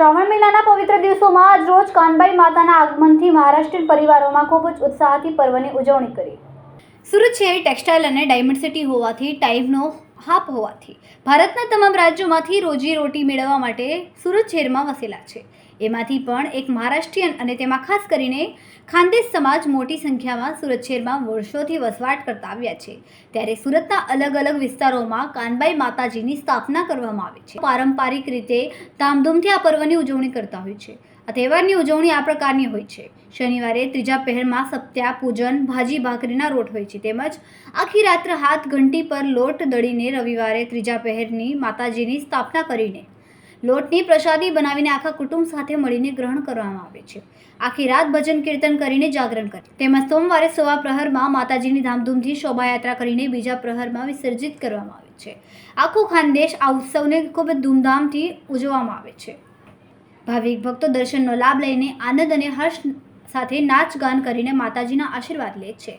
શ્રાવણ મહિનાના પવિત્ર દિવસોમાં આજ રોજ કાનબાઈ માતાના આગમનથી મહારાષ્ટ્રીયન પરિવારોમાં ખૂબ જ ઉત્સાહથી પર્વની ઉજવણી કરી. સુરત શહેર ટેક્સટાઇલ અને ડાયમંડ સિટી હોવાથી ટાઈમનો હાપ હોવાથી ભારતના તમામ રાજ્યોમાંથી રોજી રોટી મેળવવા માટે સુરત શહેરમાં વસેલા છે. એમાંથી પણ એક મહારાષ્ટ્રીયન અને તેમાં ખાસ કરીને ખાનદેશ સમાજ મોટી સંખ્યામાં સુરત શહેરમાં વર્ષોથી વસવાટ કરતા આવ્યા છે. ત્યારે સુરતના અલગ અલગ વિસ્તારોમાં કાનબાઈ માતાજીની સ્થાપના કરવામાં આવે છે. પારંપરિક રીતે ધામધૂમથી આ પર્વની ઉજવણી કરતા હોય છે. આ તહેવારની ઉજવણી આ પ્રકારની હોય છે. શનિવારે ત્રીજા પહેરમાં સપ્ત્યા પૂજન, ભાજી ભાખરીના રોટ હોય છે. તેમજ આખી રાત્ર હાથ ઘંટી પર લોટ દળીને રવિવારે ત્રીજા પહેરની માતાજીની સ્થાપના કરીને લોટની પ્રસાદી બનાવીને આખા કુટુંબ સાથે મળીને ગ્રહણ કરવામાં આવે છે. આખી રાત ભજન કીર્તન કરીને જાગરણ કરે. તેમજ સોમવારે સવા પ્રહરમાં માતાજીની ધામધૂમથી શોભાયાત્રા કરીને બીજા પ્રહરમાં વિસર્જિત કરવામાં આવે છે. આખો ખાનદેશ આ ઉત્સવને ખૂબ જ ધૂમધામથી ઉજવવામાં આવે છે. ભાવિક ભક્તો દર્શનનો લાભ લઈને આનંદ અને હર્ષ સાથે નાચ ગાન કરીને માતાજીના આશીર્વાદ લે છે.